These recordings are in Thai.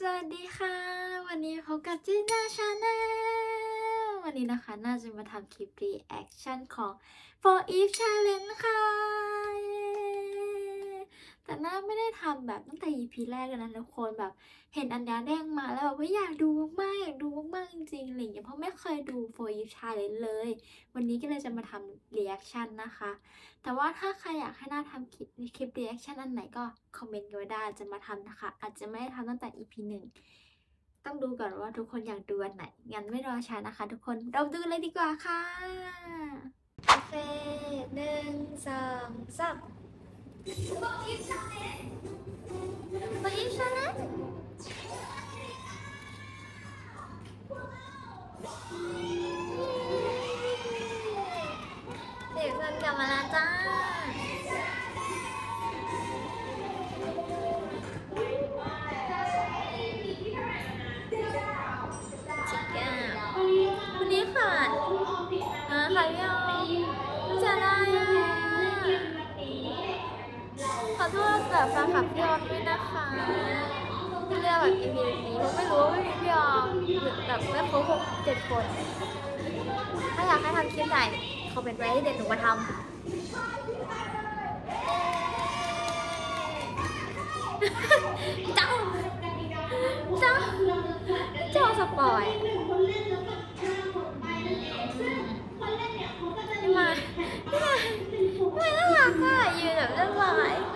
สวัสดีค่ะ วันนี้พบกับจีน่าชาแนลวันนี้นะคะ น่าจะมาทำคลิปรีแอคชั่นของ For Eve Challenge ค่ะ แต่น่าไม่ได้ทำแบบตั้งแต่ EP แรกเลยนะทุกคนแบบเห็นอันนี้แดงมาแล้วแบบว่าอยากดูมากๆอยากดูมากๆจริงๆอะไรอย่างเงี้ยเพราะไม่เคยดู For Eve Challenge เลย วันนี้ก็เลยจะมาทำรีแอคชั่นนะคะ แต่ว่าถ้าใครอยากให้น่าทำคลิปคลิปรีแอคชั่นอันไหนก็คอมเมนต์กันไว้ได้จะมาทำนะคะ อาจจะไม่ได้ทำตั้งแต่ EP หนึ่งต้องดูก่อนว่าทุกคนอยากดูอันไหน งั้นไม่รอช้านะคะ ทุกคนเราดูเลยดีกว่าค่ะโอเคหนึ่งสองสาม เด็กเด็กซันกลับมาแล้วจ้า อโทษแบแฟนคลับพี่ออมด้วยนะคะที่เลือกแบบ EP นี้ผมไม่รู้ว่าไม่มีพี่ออมแบบไม่ครบหกเจ็ดคน ถ้าอยากให้ทำคลิปไหนคอมเมนต์ไว้ให้เดี๋ยวหนูมาทำเจ้าเจ้าเจ้าสปอยพี่มาพี่มาพี่มาน่ารักอะยืนแบบเรีย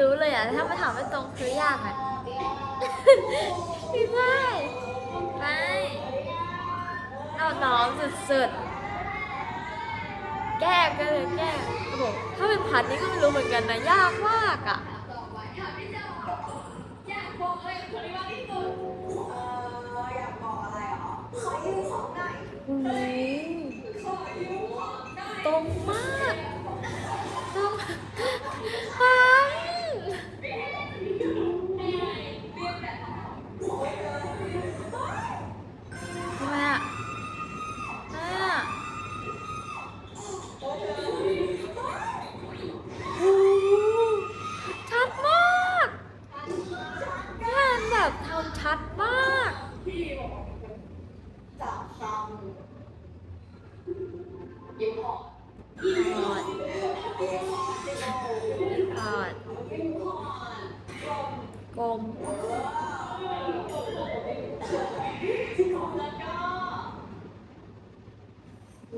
รู้เลยอะแต่ถ้ามาถามไม่ตรงคือยากอะพี่ไม่ไม่เอาน้องสุดๆ แก้ก็เลยแก้โอ้โหถ้าเป็นพันนี่ก็ไม่รู้เหมือนกันนะ ยากมากอะอยากบอกเลยคนที่ว่าที่สุดเอออยากบอกอะไรเหรอขอยืมของหน่อย อืม ขอยืมของหน่อย ตรงมากตรงฟังทำไมอะทำไมอะโอ้โหชัดมากงานแบบทำชัดมาก จับคำยืมของ ถอดถอดกลม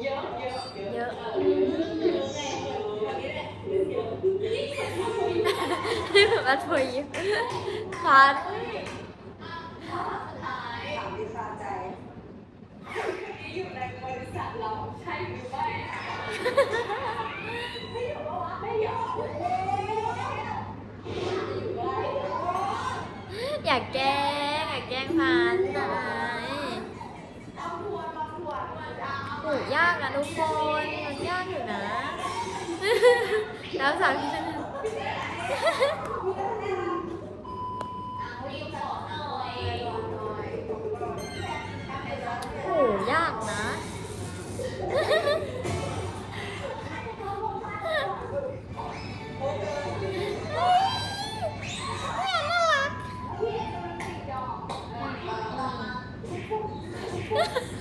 เยอะเยอะเยอะ เยอะให้แบบอัดพยิ้มคัน ถามดิคาใจนี่อยู่ในบริษัทเรา ใช่หรือไม่ไม่อยู่ปะวะไม่ยอยู่ได้อยากแกล้งอยากแกล้งพันนาทวนมาทวนมาเอาโหยากนะทุกคนมันยากอยู่นะ แล้วสาวที่ น่ารั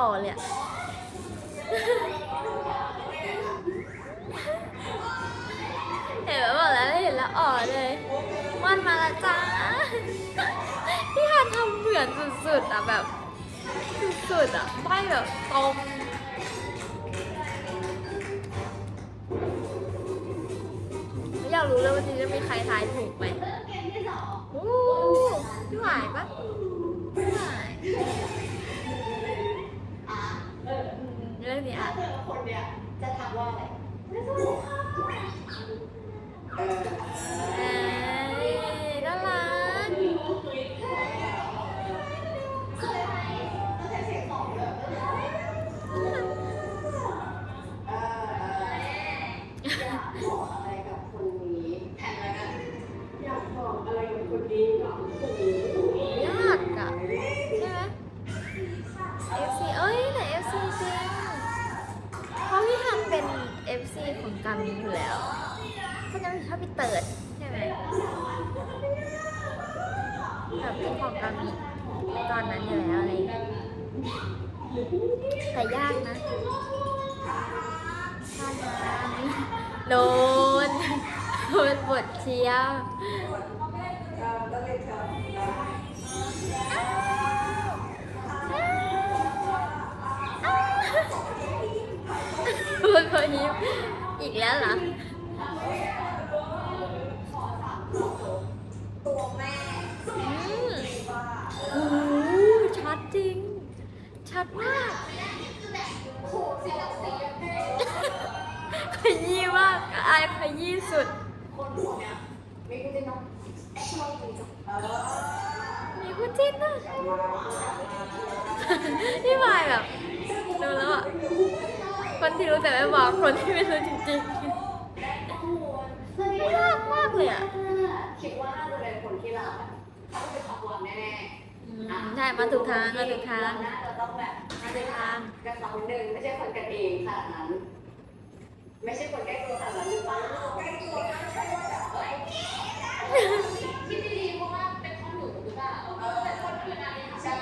อ่อนเลยอะเห็นแบบบอกแล้วเห็นแล้วอ่อนเลยมันมาละจ้าพี่ฮันทำเหมือนสุดๆอะแบบสุดๆอะใบแบบตรงอยากรู้เลยว่าจริงจะมีใครทายถูกไหมองโอ้พี่หวายปะามิอยู่แล้วเขาจะไม่ชอบพี่เติร์ดใช่ไหมแบบเป็นของกามิตอนนั้นอยู่แล้วอะไรอย่างเงี้ยแต่ยากนะถ้านั้นโดนโดนบทเชียร์พูดพอยิ้ม อีกแล้วเหรอตัวแม่อืมโอ้ชัดจริง ชัดมากขยี้มากอายขยี้สุดมีคุณจริงเนาะชอบจริงจังเออมีคู่จิ้นนะพี่วายแบบดูแล้วอะ คนที่รู้แต่ไม่บอกคนที่ไม่รู้จริงสวัสดีๆยากมากเลยอะคิดว่าน่าจะเป็นคนที่เราแบบเขาเป็นความหวังแน่อืๆมใช่มาถูกทางมาถูกทางน่าจะต้องแบบมาถูกทางกันสองหนึ่งไม่ใช่คนกันเองขนาดนั้น ไม่ใช่คนใกล้ตัวขนาดนั้นหรือเปล่าใกล้ตัวไม่ใช่ว่าแบบเอ้ยคิดดีๆเพราะว่าเป็นข้อหนูหรือเปล่าเออเป็นคนอื่นอะไรใช่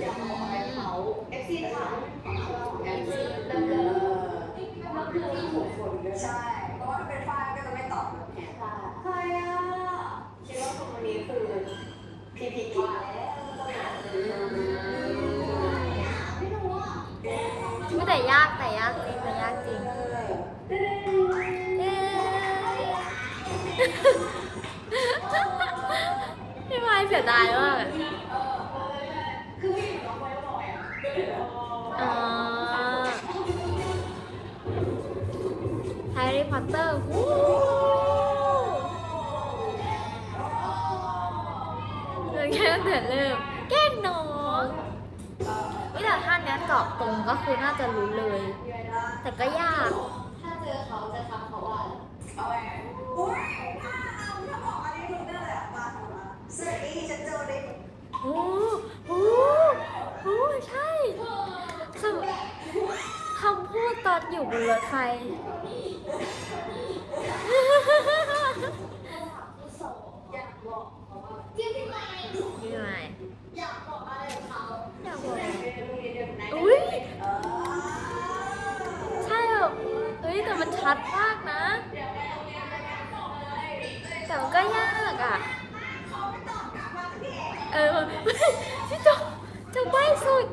อยากบอกอะไรเขาเอฟซีถามของเราของเอฟซีเริ่มเลยก็คือ หกคนใช่ เพราะว่าถ้าเป็นฝ้ายก็จะไม่ตอบแบบแหนใครอะคิดว่าคนคนนี้คือพีพีกิไม่รู้อะอุ๊ยแต่ยากแต่ยากจริงแต่ยากจริงเย้พี่วายเสียดายมาก เตอร์วู้เดินแค่ตั้งแต่เริ่ม แกล้งน้องวิแต่ท่านเนี้ยเจาะตรงก็คือน่าจะรู้เลย แต่ก็ยาก ถ้าเจอเขาจะทำเขาว่าเอาไงโอ้ยถ้าถ้าบอกอันนี้ถูกแน่เลยอะมาทำมาสวัสดีฉันเจอเด็กโอ้โหโอ้ใช่คำคำพูดตอนอยู่บนรถไฟอยากบอกเขาว่าจริงไหมพี่ไม้อยากบอกอะไรกับเขาอยากบอกโรงเรียนเดียวกันไหนอุ้ยเออใช่แบบเฮ้ยแต่มันชัดมากนะเดี๋ยวไปโรงเรียนด้วยกันบอกเลยแต่มันก็ยากอะเขาไม่ตอบกลับมาสักทีเออพี่จงจงใบ้สุด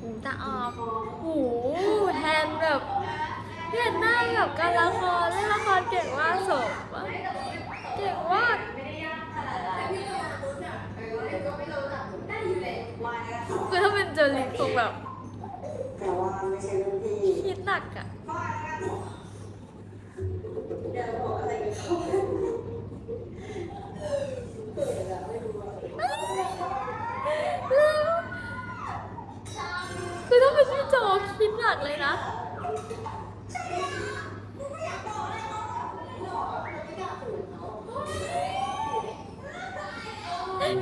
หูตาออกหูแทนแบบเห็นหน้าแบบการละครเล่นละครเก่งมากสมเก่งมากคือถ้าเป็นเจอลิงคงแบบคิดหนักอะากเลยนะ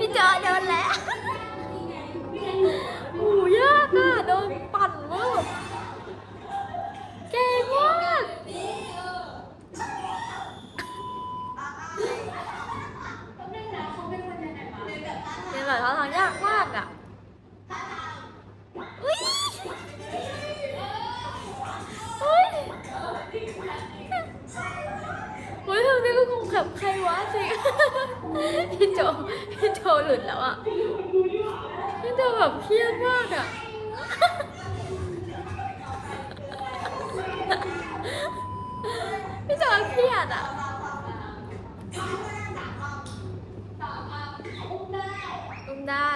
พี่จอเดิน พี่จอนเครียดอะอุ้มได้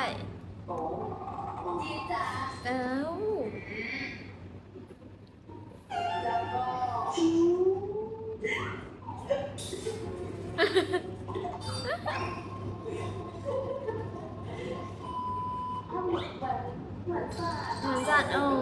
เอ้าเหมือนจัดเหมืนจัดเออ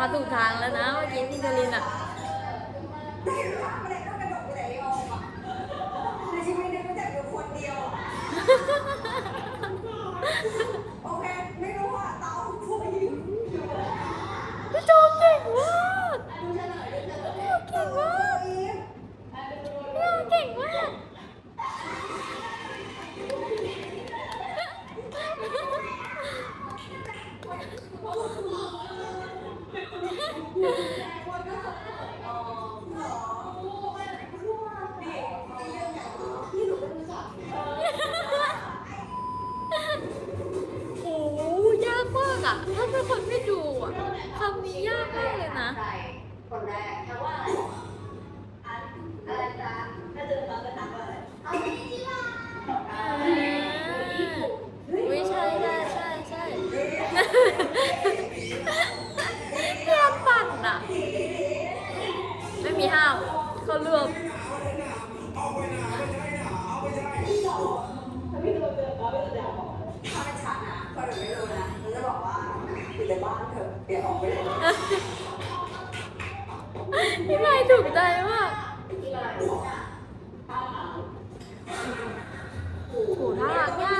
มาถูกทางแล้วนะเมื่อกี้พี่กรินอะ ถ้าเป็คนไม่ดูอะคำนี้ยากมากเลยนะ คนแรกว่าชัยใช่ใช่ใช่ใช่ฝันอะไม่มีห้ามเขาเลือก ในบ้านเถอะอย่าออกไปไหนพี่ไม้ถูกใจมากโอ้าหลักยาก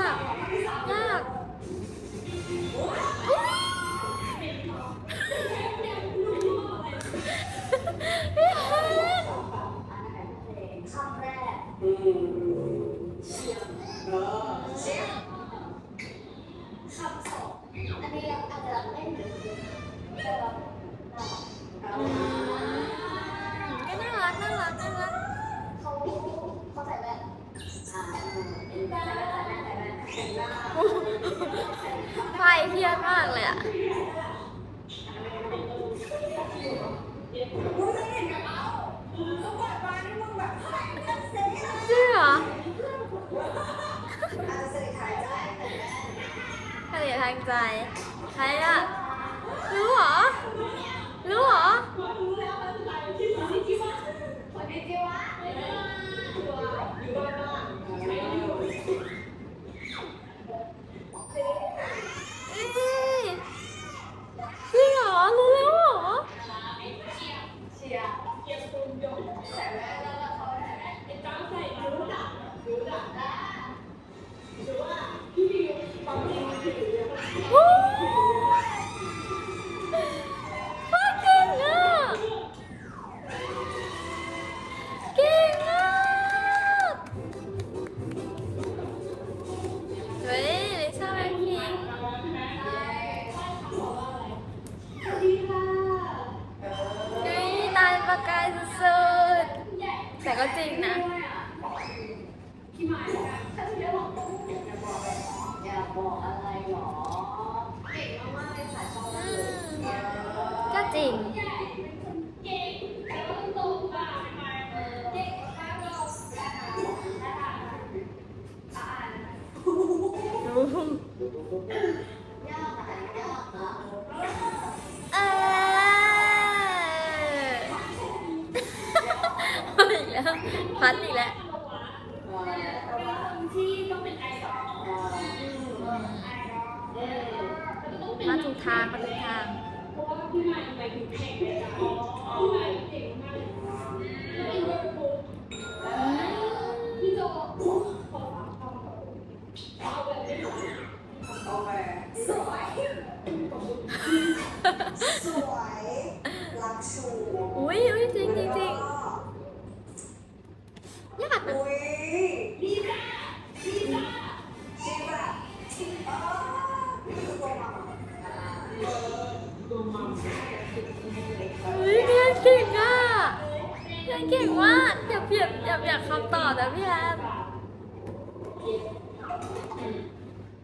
ใครอะรู้เหรอ รู้เหรอ พัดนี่แหละ คำตอบนะพี่แอม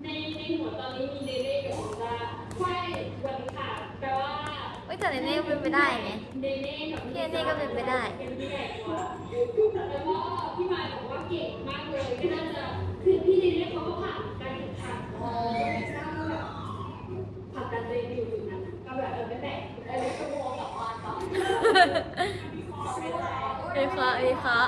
ในในหัวตอนนี้มีเดนเน่กับซิล่าใช่วันค่ะแปลว่าเฮ้ยแต่เดนเน่ก็เป็นไปได้ไงเนเน่กับพี่เนเน่ก็เป็นไปได้เดนเดนบอกว่าพี่มาบอกว่าเก่งมากเลยก็น่าจะคือพี่เนเนเขาก็ผ่าการผันผ่านการอยู่อยู่นั้นก็แบบไม่แปลกอะไรก็มอกลัาต่อวิคะห์วิคะ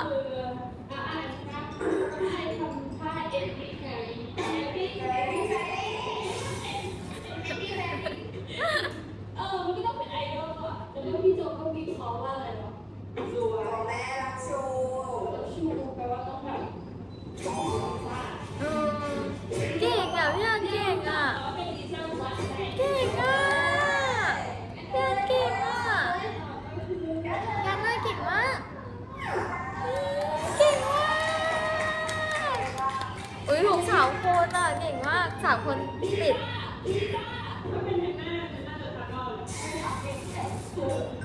เก่งอะพี่อันเก่งอะเก่งอะเก่งอะยันเก่งมากเก่งมากอุ้ยถูกสาวคนอะเก่งมากสาวคนติด Thank you.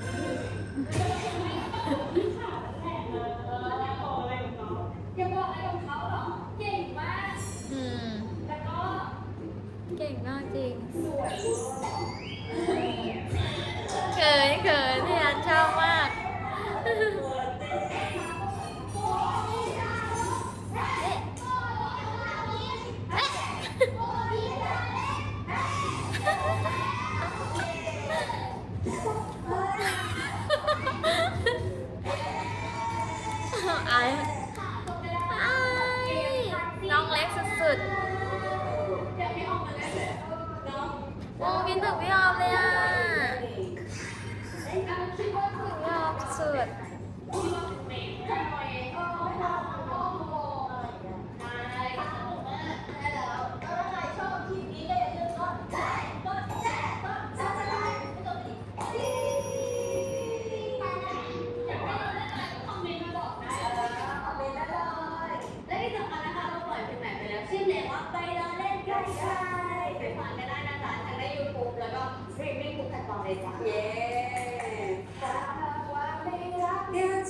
เลยจ้ะเย้แต่ถ้าว่าไม่รักอยาก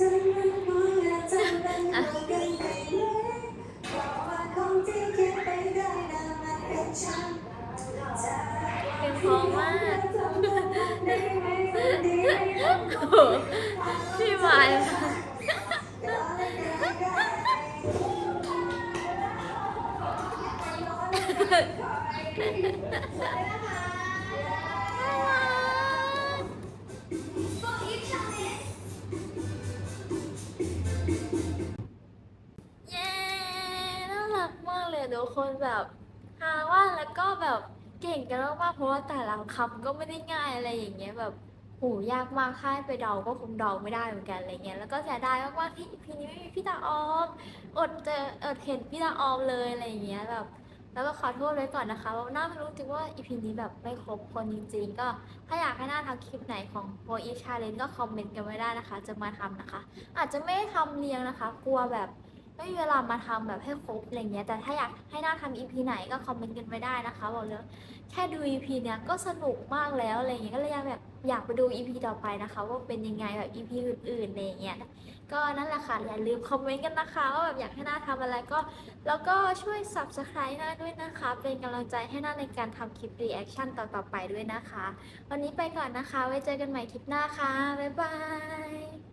เก่งกันมากๆเพราะว่าแต่ละคำก็ไม่ได้ง่ายอะไรอย่างเงี้ยแบบโหยากมากถ้าให้ไปเดาก็คงเดาไม่ได้เหมือนกันอะไรเงี้ยแล้วก็เสียดายมากๆที่พีนี้ไม่มีพี่ตาออมอดเจออดเห็นพี่ตาออมเลยอะไรเงี้ยแบบแล้วก็ขอโทษไว้ก่อนนะคะว่าน่าไม่รู้จริงว่าอีพีนี้แบบไม่ครบคนจริงๆ ก็ถ้าอยากให้หน่าทำคลิปไหนของ f o r e v e Challenge ก็คอมเมนต์กันไว้ได้นะคะ จะมาทำนะคะ อาจจะไม่ทำเรียงนะคะ กลัวแบบ ไม่มีเวลามาทำแบบให้ครบอะไรเงี้ย แต่ถ้าอยากให้น่าทำ EP ไหนก็คอมเมนต์กันไว้ได้นะคะบอกเลยแค่ดู EP เนี้ยก็สนุกมากแล้วอะไรเงี้ยก็เลยอยากแบบอยากไปดู EP ต่อไปนะคะว่าเป็นยังไงแบบ EP อื่นๆอะไรเงี้ยก็นั่นแหละค่ะอย่าลืมคอมเมนต์กันนะคะว่าแบบอยากให้น่าทำอะไรก็ แล้วก็ช่วย subscribe น้าด้วยนะคะ เป็นกำลังใจให้น้าในการทำคลิป reaction ต่อๆไปด้วยนะคะ วันนี้ไปก่อนนะคะ ไว้เจอกันใหม่คลิปหน้าค่ะบ๊ายบาย